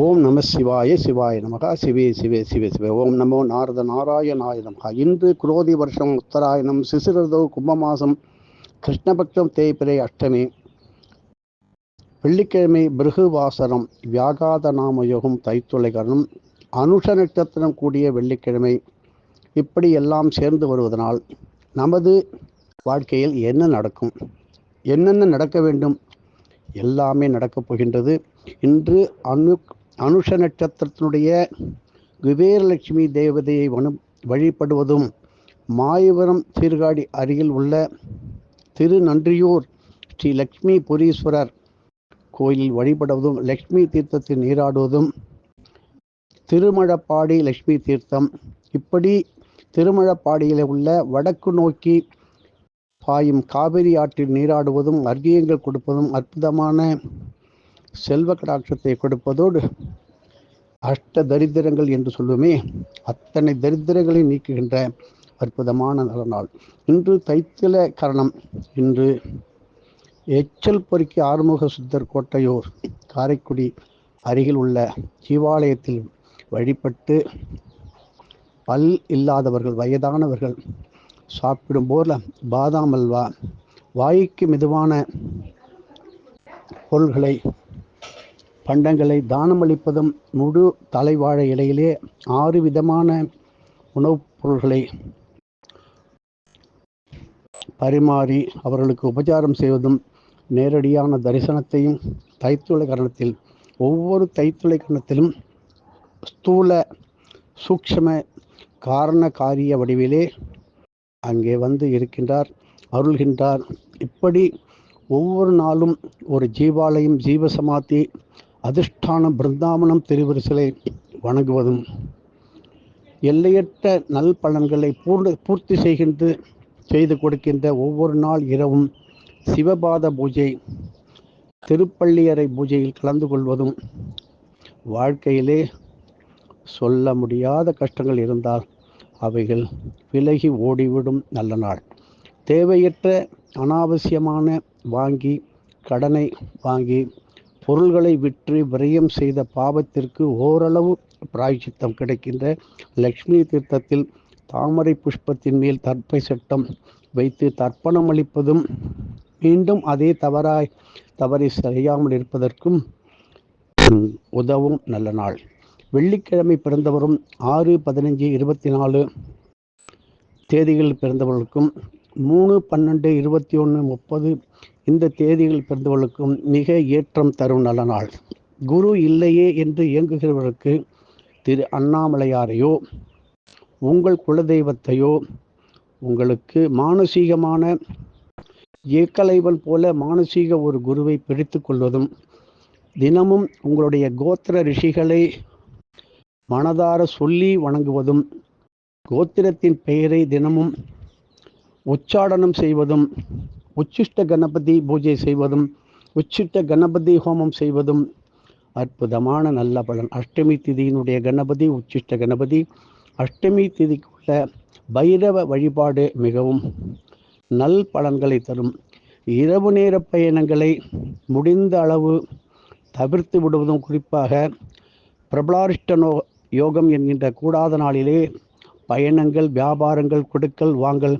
ஓம் நம சிவாய சிவாய நமகா சிவே சிவே சிவே சிவே. ஓம் நமோ நாரத நாராயணாய நமகா இன்று குரோதி வருஷம் உத்தராயணம் சிசிரதோ கும்பமாசம் கிருஷ்ணபக்ஷம் தேய்பிரை அஷ்டமி வெள்ளிக்கிழமை பிருகுவாசனம் வியாகாத நாமயோகம் தைத்துளைகரணம் அனுஷ நட்சத்திரம் கூடிய வெள்ளிக்கிழமை. இப்படி எல்லாம் சேர்ந்து வருவதனால் நமது வாழ்க்கையில் என்ன நடக்கும்? என்னென்ன நடக்க வேண்டும்? எல்லாமே நடக்கப் போகின்றது. இன்று அனு அனுஷ நட்சத்திரத்தினுடைய குபேரலட்சுமி தேவதையை வனு வழிபடுவதும் மாயவரம் சீர்காழி அருகில் உள்ள திரு நன்றியூர் ஸ்ரீ லக்ஷ்மி புரீஸ்வரர் கோயிலில் வழிபடுவதும் லக்ஷ்மி தீர்த்தத்தில் நீராடுவதும் திருமழப்பாடி லக்ஷ்மி தீர்த்தம். இப்படி திருமழப்பாடியில் உள்ள வடக்கு நோக்கி பாயும் காவிரி ஆற்றில் நீராடுவதும் அர்க்கியங்கள் கொடுப்பதும் அற்புதமான செல்வ கடாட்சத்தை கொடுப்பதோடு அஷ்ட தரித்திரங்கள் என்று சொல்லுமே அத்தனை தரித்திரங்களை நீக்குகின்ற அற்புதமான நல்ல நாள். இன்று தைத்தில கரணம். இன்று எச்சல் பொறுக்கி ஆறுமுக சுத்தர் கோட்டையூர் காரைக்குடி அருகில் உள்ள ஜீவாலயத்தில் வழிபட்டு பல் இல்லாதவர்கள் வயதானவர்கள் சாப்பிடும் போல பாதாம் அல்வா வாய்க்கு மெதுவான பொருள்களை பண்டங்களை தானமளிப்பதும் முழு தலைவாழை இலையிலே ஆறு விதமான உணவுப் பொருள்களை பரிமாறி அவர்களுக்கு உபச்சாரம் செய்வதும் நேரடியான தரிசனத்தையும் தைத்துளை கரணத்தில் ஒவ்வொரு தைத்துளை கரணத்திலும் ஸ்தூல சூக்ஷம காரண காரிய வடிவிலே அங்கே வந்து இருக்கின்றார் அருள்கின்றார். இப்படி ஒவ்வொரு நாளும் ஒரு ஜீவாலயம் ஜீவசமாதி அதிர்ஷ்டான பிருந்தாவனம் திருவரிசலை வணங்குவதும் எல்லையற்ற நல் பலன்களை பூர்ண பூர்த்தி செய்கின்ற செய்து கொடுக்கின்ற ஒவ்வொரு நாள் இரவும் சிவபாத பூஜை திருப்பள்ளியறை பூஜையில் கலந்து கொள்வதும் வாழ்க்கையிலே சொல்ல முடியாத கஷ்டங்கள் இருந்தால் அவைகள் விலகி ஓடிவிடும் நல்ல நாள். தேவையற்ற அனாவசியமான வாங்கி கடனை வாங்கி பொருள்களை விற்று விரயம் செய்த பாவத்திற்கு ஓரளவு பிராய்ச்சித்தம் கிடைக்கின்ற லக்ஷ்மி தீர்த்தத்தில் தாமரை புஷ்பத்தின் மேல் தற்பை சட்டம் வைத்து தர்ப்பணம் அளிப்பதும் மீண்டும் அதே தவறாய் தவறை செய்யாமல் இருப்பதற்கும் உதவும் நல்ல நாள். வெள்ளிக்கிழமை பிறந்தவரும் ஆறு பதினஞ்சு இருபத்தி நாலு தேதிகளில் பிறந்தவர்களுக்கும் மூணு பன்னெண்டு இருபத்தி ஒன்று முப்பது இந்த தேதியில் பிறந்தவர்களுக்கும் மிக ஏற்றம் தரும் நல்ல நாள். குரு இல்லையே என்று இயங்குகிறவர்களுக்கு திரு அண்ணாமலையாரையோ உங்கள் குலதெய்வத்தையோ உங்களுக்கு மானசீகமான ஏக்கலைவன் போல மானசீக ஒரு குருவை பிடித்து கொள்வதும் தினமும் உங்களுடைய கோத்திர ரிஷிகளை மனதார சொல்லி வணங்குவதும் கோத்திரத்தின் பெயரை தினமும் உச்சாடனம் செய்வதும் உச்சிஷ்ட கணபதி பூஜை செய்வதும் உச்சிஷ்ட கணபதி ஹோமம் செய்வதும் அற்புதமான நல்ல பலன். அஷ்டமி திதியினுடைய கணபதி உச்சிஷ்ட கணபதி. அஷ்டமி திதிக்குள்ள பைரவ வழிபாடு மிகவும் நல் பலன்களை தரும். இரவு நேர பயணங்களை முடிந்த அளவு தவிர்த்து விடுவதும் குறிப்பாக பிரபலாரிஷ்டனோ யோகம் என்கின்ற கூடாத நாளிலே பயணங்கள் வியாபாரங்கள் கொடுக்கல் வாங்கல்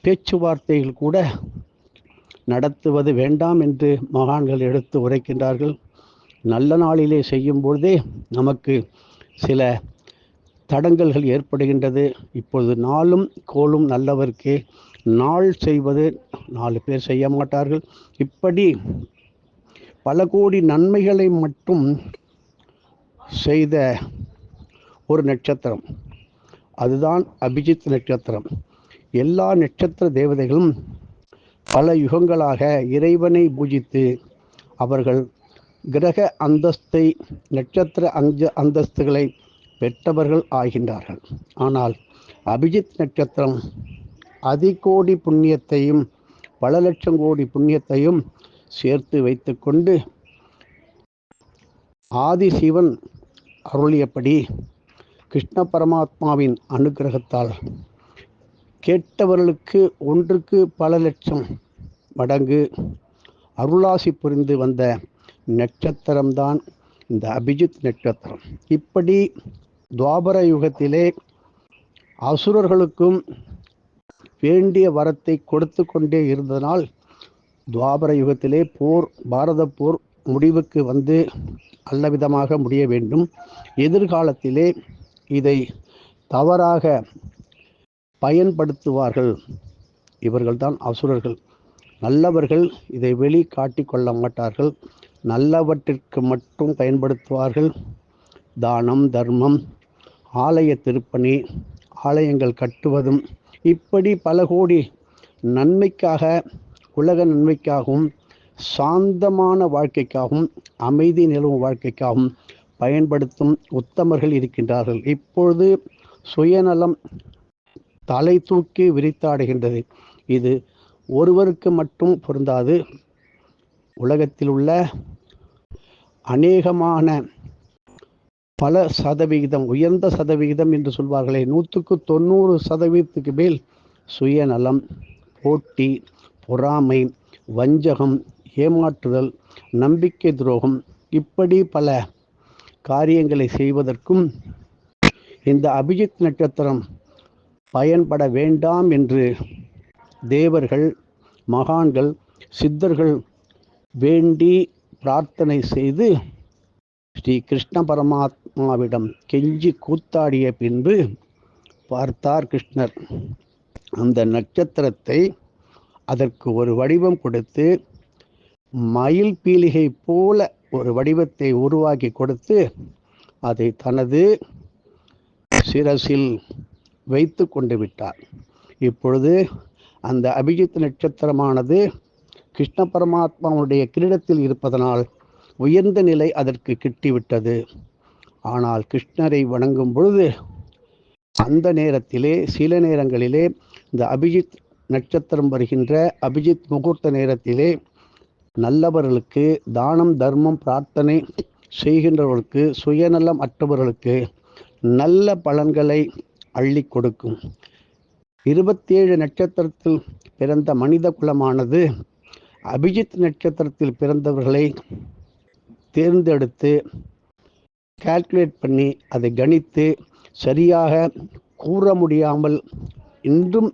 பேச்சுவார்த்தைகள் கூட நடத்துவது வேண்டாம் என்று மகான்கள் எடுத்து உரைக்கின்றார்கள். நல்ல நாளிலே செய்யும் பொழுதே நமக்கு சில தடங்கல்கள் ஏற்படுகின்றது. இப்பொழுது நாளும் கோலும் நல்லவர்க்கே நாள் செய்வது நாலு பேர் செய்ய மாட்டார்கள். இப்படி பல கோடி நன்மைகளை மட்டும் செய்த ஒரு நட்சத்திரம். அதுதான் அபிஜித் நட்சத்திரம். எல்லா நட்சத்திர தேவதைகளும் பல யுகங்களாக இறைவனை பூஜித்து அவர்கள் கிரக அந்தஸ்தை நட்சத்திர அஞ்ச அந்தஸ்துகளை பெற்றவர்கள் ஆகின்றார்கள். ஆனால் அபிஜித் நட்சத்திரம் அதிகோடி புண்ணியத்தையும் பல லட்சம் கோடி புண்ணியத்தையும் சேர்த்து வைத்துக்கொண்டு ஆதிசிவன் அருளியபடி கிருஷ்ண பரமாத்மாவின் அனுகிரகத்தால் கேட்டவர்களுக்கு ஒன்றுக்கு பல லட்சம் மடங்கு அருளாசி புரிந்து வந்த நட்சத்திரம்தான் இந்த அபிஜித் நட்சத்திரம். இப்படி துவாபர யுகத்திலே அசுரர்களுக்கும் வேண்டிய வரத்தை கொடுத்து கொண்டே இருந்ததனால் துவாபர யுகத்திலே போர் பாரத போர் முடிவுக்கு வந்து நல்ல விதமாக முடிய வேண்டும். எதிர்காலத்திலே இதை தவறாக பயன்படுத்துவார்கள். இவர்கள்தான் அசுரர்கள். நல்லவர்கள் இதை வெளி காட்டிக்கொள்ள மாட்டார்கள். நல்லவற்றிற்கு மட்டும் பயன்படுத்துவார்கள். தானம் தர்மம் ஆலய திருப்பணி ஆலயங்கள் கட்டுவதும் இப்படி பல கோடி நன்மைக்காக உலக நன்மைக்காகவும் சாந்தமான வாழ்க்கைக்காகவும் அமைதி நிலவும் வாழ்க்கைக்காகவும் பயன்படுத்தும் உத்தமர்கள் இருக்கின்றார்கள். இப்பொழுது சுயநலம் தலை தூக்கி விரித்தாடுகின்றது. இது ஒருவருக்கு மட்டும் பொருந்தாது. உலகத்தில் உள்ள அநேகமான பல சதவிகிதம் உயர்ந்த சதவிகிதம் என்று சொல்வார்களே நூற்றுக்கு தொண்ணூறு சதவீதத்துக்கு மேல் சுயநலம் போட்டி பொறாமை வஞ்சகம் ஏமாற்றுதல் நம்பிக்கை துரோகம் இப்படி பல காரியங்களை செய்வதற்கும் இந்த அபிஜித் நட்சத்திரம் பயன்பட வேண்டாம் என்று தேவர்கள் மகான்கள் சித்தர்கள் வேண்டி பிரார்த்தனை செய்து ஸ்ரீ கிருஷ்ண பரமாத்மாவிடம் கெஞ்சி கூத்தாடிய பின்பு பார்த்தார் கிருஷ்ணர். அந்த நட்சத்திரத்தை அதற்கு ஒரு வடிவம் கொடுத்து மயில் பீலிகை போல ஒரு வடிவத்தை உருவாக்கி கொடுத்து அதை தனது சிரசில் வைத்து கொண்டு விட்டார். இப்பொழுது அந்த அபிஜித் நட்சத்திரமானது கிருஷ்ண பரமாத்மாவுடைய கிரீடத்தில் இருப்பதனால் உயர்ந்த நிலை அதற்கு கிட்டிவிட்டது. ஆனால் கிருஷ்ணரை வணங்கும் பொழுது அந்த நேரத்திலே சில நேரங்களிலே இந்த அபிஜித் நட்சத்திரம் வருகின்ற அபிஜித் முகூர்த்த நேரத்திலே நல்லவர்களுக்கு தானம் தர்மம் பிரார்த்தனை செய்கின்றவர்களுக்கு சுயநலம் அற்றவர்களுக்கு நல்ல பலன்களை அள்ளி கொடுக்கும். இருபத்தேழு நட்சத்திரத்தில் பிறந்த மனித குலமானது அபிஜித் நட்சத்திரத்தில் பிறந்தவர்களை தேர்ந்தெடுத்து கால்குலேட் பண்ணி அதை கணித்து சரியாக கூற முடியாமல் இன்றும்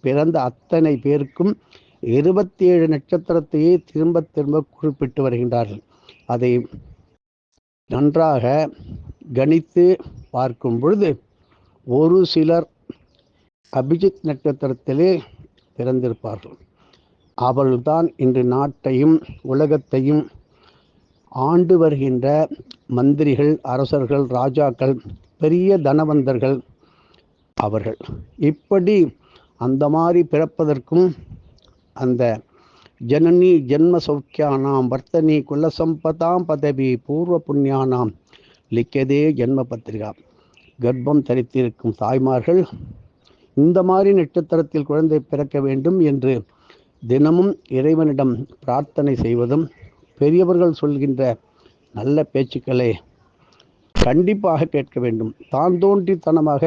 பிறந்த அத்தனை பேருக்கும் இருபத்தி ஏழு நட்சத்திரத்தையே திரும்ப திரும்ப குறிப்பிட்டு வருகின்றார்கள். அதை நன்றாக கணித்து பார்க்கும் பொழுது ஒரு சிலர் அபிஜித் நட்சத்திரத்திலே பிறந்திருப்பார்கள். அவர்கள்தான் இன்று நாட்டையும் உலகத்தையும் ஆண்டு வருகின்ற மந்திரிகள் அரசர்கள் ராஜாக்கள் பெரிய தனவந்தர்கள் அவர்கள். இப்படி அந்த மாதிரி பிறப்பதற்கும் அந்த ஜனனி ஜென்ம சௌக்கியானாம் வர்த்தனி குலசம்பதாம் பதவி பூர்வ புண்ணியானாம் லிக்கதே ஜென்ம பத்திரிகா. கர்ப்பம் தரித்திருக்கும் தாய்மார்கள் இந்த மாதிரி நட்சத்திரத்தில் குழந்தை பிறக்க வேண்டும் என்று தினமும் இறைவனிடம் பிரார்த்தனை செய்வதும் பெரியவர்கள் சொல்கின்ற நல்ல பேச்சுக்களை கண்டிப்பாக கேட்க வேண்டும். தான் தோன்றித்தனமாக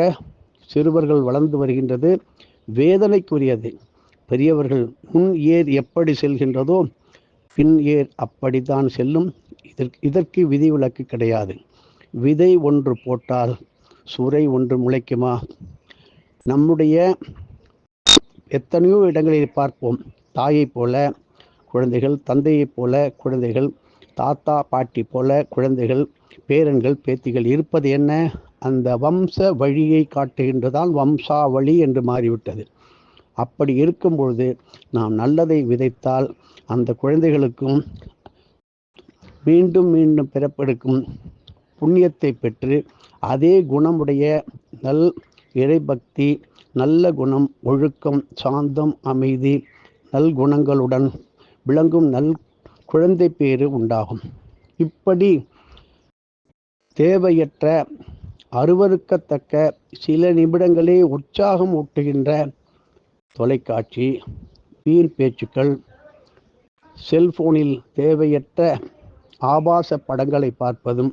சிறுவர்கள் வளர்ந்து வருகின்றது வேதனைக்குரியது. பெரியவர்கள் முன் ஏர் எப்படி செல்கின்றதோ பின் ஏர் அப்படித்தான் செல்லும். இதற்கு இதற்கு விதிவிலக்கு கிடையாது. விதை ஒன்று போட்டால் சூறை ஒன்று முளைக்குமா? நம்முடைய எத்தனையோ இடங்களில் பார்ப்போம். தாயைப் போல குழந்தைகள் தந்தையைப் போல குழந்தைகள் தாத்தா பாட்டி போல குழந்தைகள் பேரன்கள் பேத்திகள் இருப்பது என்ன? அந்த வம்ச வழியை காட்டுகின்றதால் வம்சாவளி என்று மாறிவிட்டது. அப்படி இருக்கும் பொழுது நாம் நல்லதை விதைத்தால் அந்த குழந்தைகளுக்கும் மீண்டும் மீண்டும் பிறப்பெடுக்கும் புண்ணியத்தை பெற்று அதே குணமுடைய நல் இறைபக்தி நல்ல குணம் ஒழுக்கம் சாந்தம் அமைதி நல்குணங்களுடன் விளங்கும் நல் குழந்தை பேறு உண்டாகும். இப்படி தேவையற்ற அருவறுக்கத்தக்க சில நிமிடங்களே உற்சாகம் ஊட்டுகின்ற தொலைக்காட்சி வீண் பேச்சுக்கள் செல்போனில் தேவையற்ற ஆபாச படங்களை பார்ப்பதும்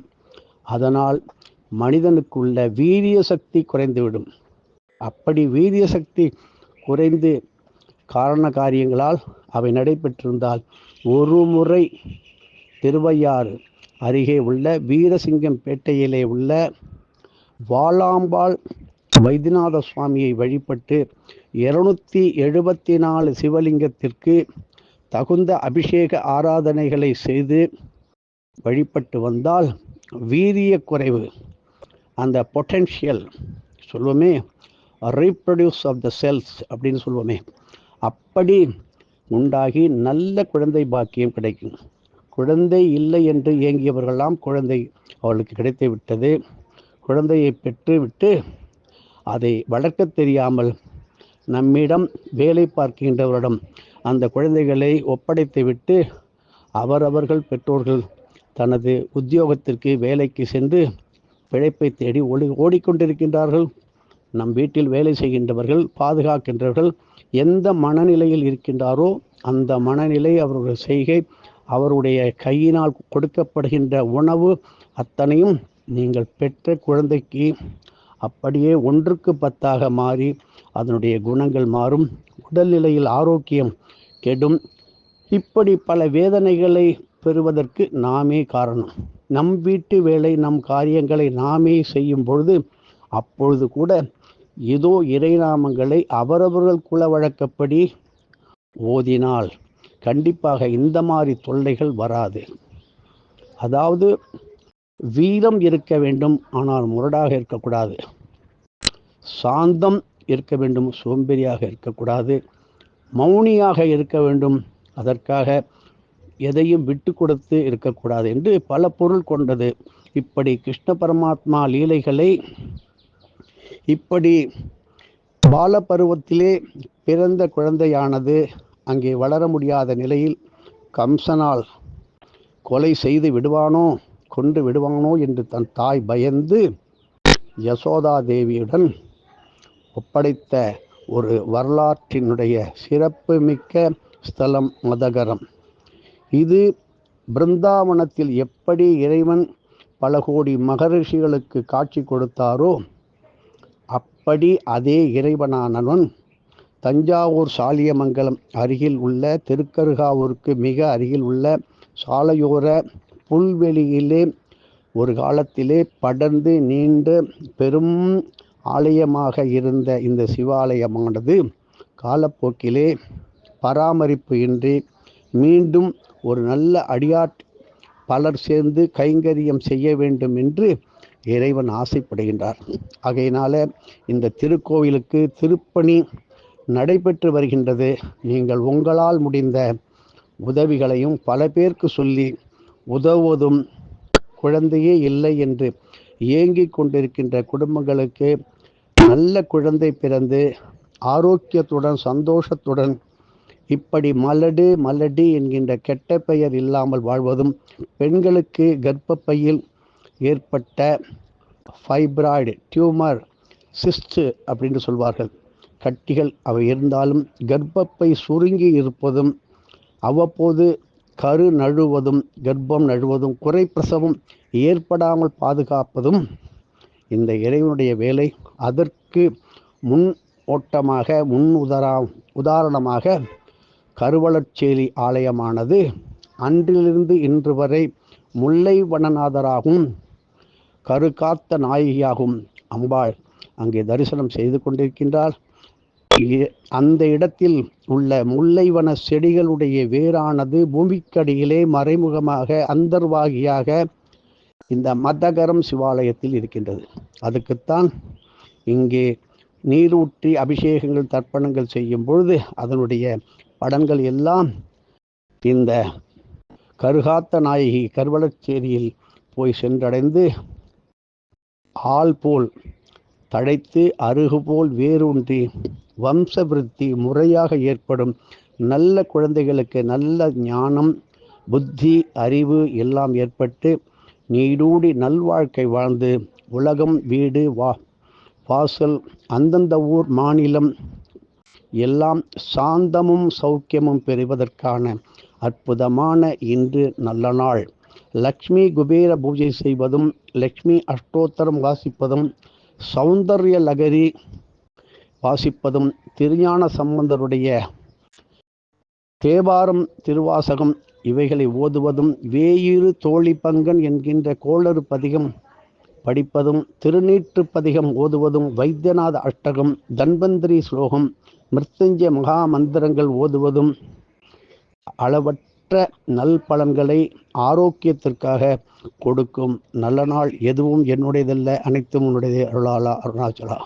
அதனால் மனிதனுக்குள்ள வீரிய சக்தி குறைந்துவிடும். அப்படி வீரிய சக்தி குறைந்து காரண காரியங்களால் அவை நடைபெற்றிருந்தால் ஒரு முறை திருவையாறு அருகே உள்ள வீரசிங்கம்பேட்டையிலே உள்ள வாளாம்பாள் வைத்தியநாத சுவாமியை வழிபட்டு இருநூத்தி எழுபத்தி நாலு சிவலிங்கத்திற்கு தகுந்த அபிஷேக ஆராதனைகளை செய்து வழிபட்டு வந்தால் வீரிய குறைவு அந்த பொட்டென்ஷியல் சொல்லுவோமே ரீப்ரொடியூஸ் ஆஃப் த செல்ஸ் அப்படின்னு சொல்லுவோமே அப்படி உண்டாகி நல்ல குழந்தை பாக்கியம் கிடைக்கும். குழந்தை இல்லை என்று இயங்கியவர்களெல்லாம் குழந்தை அவளுக்கு கிடைத்து விட்டது. குழந்தையை பெற்று விட்டு அதை வளர்க்க தெரியாமல் நம்மிடம் வேலை பார்க்கின்றவரிடம் அந்த குழந்தைகளை ஒப்படைத்து விட்டு அவரவர்கள் பெற்றோர்கள் தனது உத்தியோகத்திற்கு வேலைக்கு சென்று பிழைப்பை தேடி ஓடி ஓடிக்கொண்டிருக்கின்றார்கள். நம் வீட்டில் வேலை செய்கின்றவர்கள் பாதுகாக்கின்றவர்கள் எந்த மனநிலையில் இருக்கின்றாரோ அந்த மனநிலை அவருடைய செய்கை அவருடைய கையினால் கொடுக்கப்படுகின்ற உணவு அத்தனையும் நீங்கள் பெற்ற குழந்தைக்கு அப்படியே ஒன்றுக்கு பத்தாக மாறி அதனுடைய குணங்கள் மாறும். உடல்நிலையில் ஆரோக்கியம் கெடும். இப்படி பல வேதனைகளை பெறுவதற்கு நாமே காரணம். நம் வீட்டு வேலை நம் காரியங்களை நாமே செய்யும் பொழுது அப்பொழுது கூட ஏதோ இறைநாமங்களை அவரவர்கள் குல வழக்கப்படி ஓதினால் கண்டிப்பாக இந்த மாதிரி தொல்லைகள் வராது. அதாவது வீரம் இருக்க வேண்டும் ஆனால் முரடாக இருக்கக்கூடாது. சாந்தம் இருக்க வேண்டும் சோம்பேறியாக இருக்கக்கூடாது. மௌனியாக இருக்க வேண்டும். அதற்காக எதையும் விட்டு கொடுத்து இருக்கக்கூடாது என்று பல பொருள் கொண்டது. இப்படி கிருஷ்ண பரமாத்மா லீலைகளை இப்படி பால பருவத்திலே பிறந்த குழந்தையானது அங்கே வளர முடியாத நிலையில் கம்சனால் கொலை செய்து விடுவானோ கொண்டு விடுவானோ என்று தன் தாய் பயந்து யசோதா தேவியுடன் ஒப்படைத்த ஒரு வரலாற்றினுடைய சிறப்பு மிக்க ஸ்தலம் மதகரம். இது பிருந்தாவனத்தில் எப்படி இறைவன் பல கோடி மகரிஷிகளுக்கு காட்சி கொடுத்தாரோ அப்படி அதே இறைவனானவன் தஞ்சாவூர் சாலியமங்கலம் அருகில் உள்ள திருக்கருகாவூருக்கு மிக அருகில் உள்ள சாலையோர புல்வெளியிலே ஒரு காலத்திலே படர்ந்து நீண்ட பெரும் ஆலயமாக இருந்த இந்த சிவாலயமானது காலப்போக்கிலே பராமரிப்பு இன்றி மீண்டும் ஒரு நல்ல அடியாட் பலர் சேர்ந்து கைங்கரியம் செய்ய வேண்டும் என்று இறைவன் ஆசைப்படுகின்றார். ஆகையினால இந்த திருக்கோவிலுக்கு திருப்பணி நடைபெற்று வருகின்றது. நீங்கள் உங்களால் முடிந்த உதவிகளையும் பல பேருக்கு சொல்லி உதவுவதும் குழந்தையே இல்லை என்று ஏங்கிக் கொண்டிருக்கின்ற குடும்பங்களுக்கு நல்ல குழந்தை பிறந்து ஆரோக்கியத்துடன் சந்தோஷத்துடன் இப்படி மலடு மலடி என்கின்ற கெட்ட பெயர் இல்லாமல் வாழ்வதும் பெண்களுக்கு கர்ப்பப்பையில் ஏற்பட்ட ஃபைப்ராய்டு டியூமர் சிஸ்டு அப்படின்னு சொல்வார்கள். கட்டிகள் அவை இருந்தாலும் கர்ப்பப்பை சுருங்கி இருப்பதும் அவ்வப்போது கரு நழுவதும் கர்ப்பம் நழுவதும் குறைப்பிரசவம் ஏற்படாமல் பாதுகாப்பதும் இந்த இறைவனுடைய வேலை. அதற்கு முன் ஓட்டமாக முன் உதாரா உதாரணமாக கருவளச்சேலி ஆலயமானது அன்றிலிருந்து இன்று வரை முல்லை வனநாதராகவும் கருகாத்த நாயகியாகும் அம்பாள் அங்கே தரிசனம் செய்து கொண்டிருக்கின்றார் அந்த இடத்தில் உள்ள முல்லைவன செடிகளுடைய வேரானது பூமிக்கடியிலே மறைமுகமாக அந்தர்வாகியாக இந்த மதகரம் சிவாலயத்தில் இருக்கின்றது. அதுக்குத்தான் இங்கே நீரூற்றி அபிஷேகங்கள் தர்ப்பணங்கள் செய்யும் பொழுது அதனுடைய படங்கள் எல்லாம் இந்த கருகாத்த நாயகி கருவளச்சேரியில் போய் சென்றடைந்து ஆள் போல் தழைத்து அருகு போல் வேரூன்றி வம்சவிருத்தி முறையாக ஏற்படும் நல்ல குழந்தைகளுக்கு நல்ல ஞானம் புத்தி அறிவு எல்லாம் ஏற்பட்டு நீடூடி நல்வாழ்க்கை வாழ்ந்து உலகம் வீடு வா வாசல் அந்தந்த ஊர் மாநிலம் எல்லாம் சாந்தமும் சௌக்கியமும் பெறுவதற்கான அற்புதமான இன்று நல்ல நாள். லக்ஷ்மி குபேர பூஜை செய்வதும் லக்ஷ்மி அஷ்டோத்தரம் வாசிப்பதும் சௌந்தர்ய லகரி வாசிப்பதும் திருஞான சம்பந்தருடைய தேவாரம் திருவாசகம் இவைகளை ஓதுவதும் வேயிறு தோழி பங்கன் என்கின்ற கோளறு பதிகம் படிப்பதும் திருநீற்று பதிகம் ஓதுவதும் வைத்தியநாத அஷ்டகம் தன்வந்திரி ஸ்லோகம் மிருத்யுஞ்சய மகா மந்திரங்கள் ஓதுவதும் அளவற்ற நல் பலன்களை ஆரோக்கியத்திற்காக கொடுக்கும் நல்ல நாள் எதுவும் என்னுடையதல்ல அனைத்தும் உன்னுடையதே அருளாலா அருணாச்சலா.